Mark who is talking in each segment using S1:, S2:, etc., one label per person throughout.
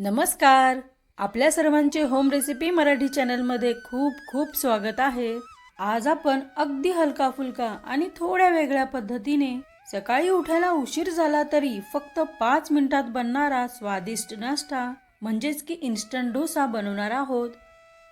S1: नमस्कार. आपल्या सर्वांचे होम रेसिपी मराठी चॅनलमध्ये खूप खूप स्वागत आहे. आज आपण अगदी हलका फुलका आणि थोड्या वेगळ्या पद्धतीने सकाळी उठायला उशीर झाला तरी फक्त पाच मिनिटात बनणारा स्वादिष्ट नाश्ता म्हणजेच की इन्स्टंट डोसा बनवणार आहोत.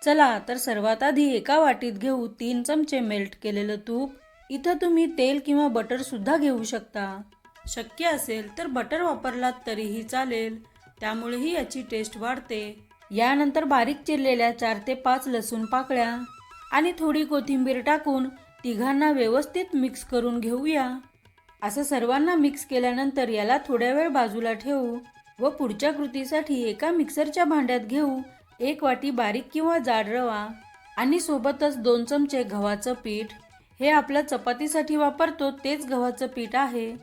S1: चला तर सर्वात आधी एका वाटीत घेऊ तीन चमचे मेल्ट केलेलं तूप. इथं तुम्ही तेल किंवा बटर सुद्धा घेऊ शकता. शक्य असेल तर बटर वापरलात तरीही चालेल. त्यामुळेही याची टेस्ट वाढते. यानंतर बारीक चिरलेल्या चार ते पाच लसूण पाकळ्या आणि थोडी कोथिंबीर टाकून तिघांना व्यवस्थित मिक्स करून घेऊया. असं सर्वांना मिक्स केल्यानंतर याला थोड्या वेळ बाजूला ठेवू व पुढच्या कृतीसाठी एका मिक्सरच्या भांड्यात घेऊ. एक वाटी बारीक किंवा जाड रवा आणि सोबतच दोन चमचे गव्हाचं पीठ. हे आपल्या चपातीसाठी वापरतो तेच गव्हाचं पीठ आहे.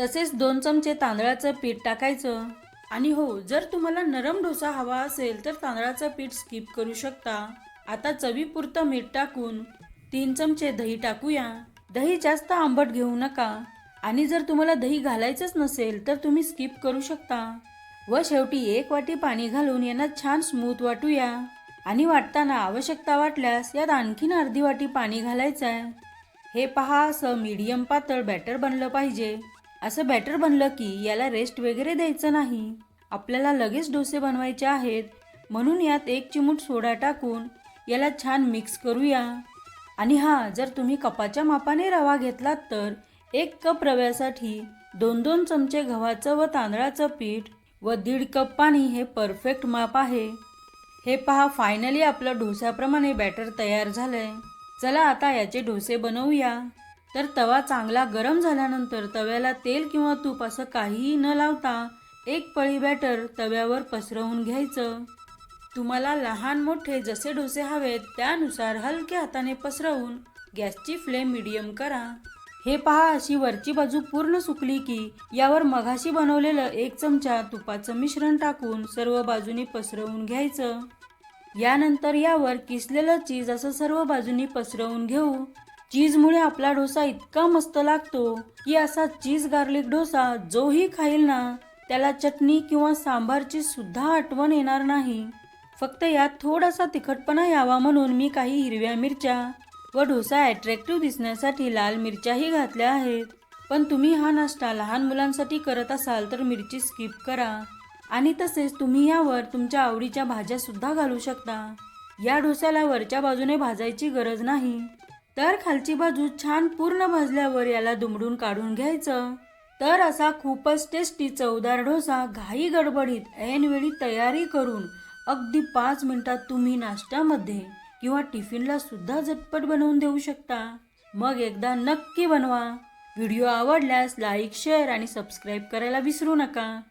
S1: तसेच दोन चमचे तांदळाचं पीठ टाकायचं. आणि हो जर तुम्हाला नरम डोसा हवा असेल तर तांदळाचं पीठ स्किप करू शकता. आता चवीपुरतं मीठ टाकून तीन चमचे दही टाकूया. दही जास्त आंबट घेऊ नका. आणि जर तुम्हाला दही घालायचंच नसेल तर तुम्ही स्किप करू शकता. व शेवटी एक वाटी पाणी घालून यांना छान स्मूथ वाटूया. आणि वाटताना आवश्यकता वाटल्यास यात आणखीन अर्धी वाटी पाणी घालायचं आहे हे पहा असं मीडियम पातळ बॅटर बनलं पाहिजे. असं बॅटर बनलं की याला रेस्ट वगैरे द्यायचं नाही. आपल्याला लगेच डोसे बनवायचे आहेत. म्हणून यात एक चिमूट सोडा टाकून याला छान मिक्स करूया. आणि हां जर तुम्ही कपाच्या मापाने रवा घेतलात तर एक कप रव्यासाठी दोन दोन चमचे गव्हाचं व तांदळाचं पीठ व दीड कप पाणी हे परफेक्ट माप आहे. हे पहा फायनली आपलं डोस्याप्रमाणे बॅटर तयार झालंय. चला आता याचे डोसे बनवूया. तर तवा चांगला गरम झाल्यानंतर तव्याला तेल किंवा तूप असं काहीही न लावता एक पळी बॅटर तव्यावर पसरवून घ्यायचं. तुम्हाला लहान मोठे जसे डोसे हवेत त्यानुसार हलक्या हाताने पसरवून गॅसची फ्लेम मिडियम करा. हे पहा अशी वरची बाजू पूर्ण सुकली की यावर मघाशी बनवलेलं एक चमचा तुपाचं मिश्रण टाकून सर्व बाजूनी पसरवून घ्यायचं. यानंतर यावर किसलेलं चीज असं सर्व बाजूनी पसरवून घेऊ. चीजमुळे आपला डोसा इतका मस्त लागतो की असा चीज गार्लिक डोसा जोही खाईल ना. त्याला चटणी किंवा सांबारची सुद्धा आठवण येणार नाही. फक्त यात थोडासा तिखटपणा यावा म्हणून मी काही हिरव्या मिरच्या व डोसा अट्रॅक्टिव्ह दिसण्यासाठी लाल मिरच्याही घातल्या आहेत. पण तुम्ही हा नाश्ता लहान मुलांसाठी करत असाल तर मिरची स्किप करा. आणि तसेच तुम्ही यावर तुमच्या आवडीच्या भाज्या सुद्धा घालू शकता. या डोस्याला वरच्या बाजूने भाजायची गरज नाही. तर खालची बाजू छान पूर्ण भाजल्यावर याला दुमडून काढून घ्यायचं. तर असा खूपच टेस्टी चवदार डोसा घाई गडबडीत ऐनवेळी तयारी करून अगदी पाच मिनिटात तुम्ही नाश्त्यामध्ये किंवा टिफिनला सुद्धा झटपट बनवून देऊ शकता. मग एकदा नक्की बनवा. व्हिडिओ आवडल्यास लाईक शेअर आणि सबस्क्राईब करायला विसरू नका.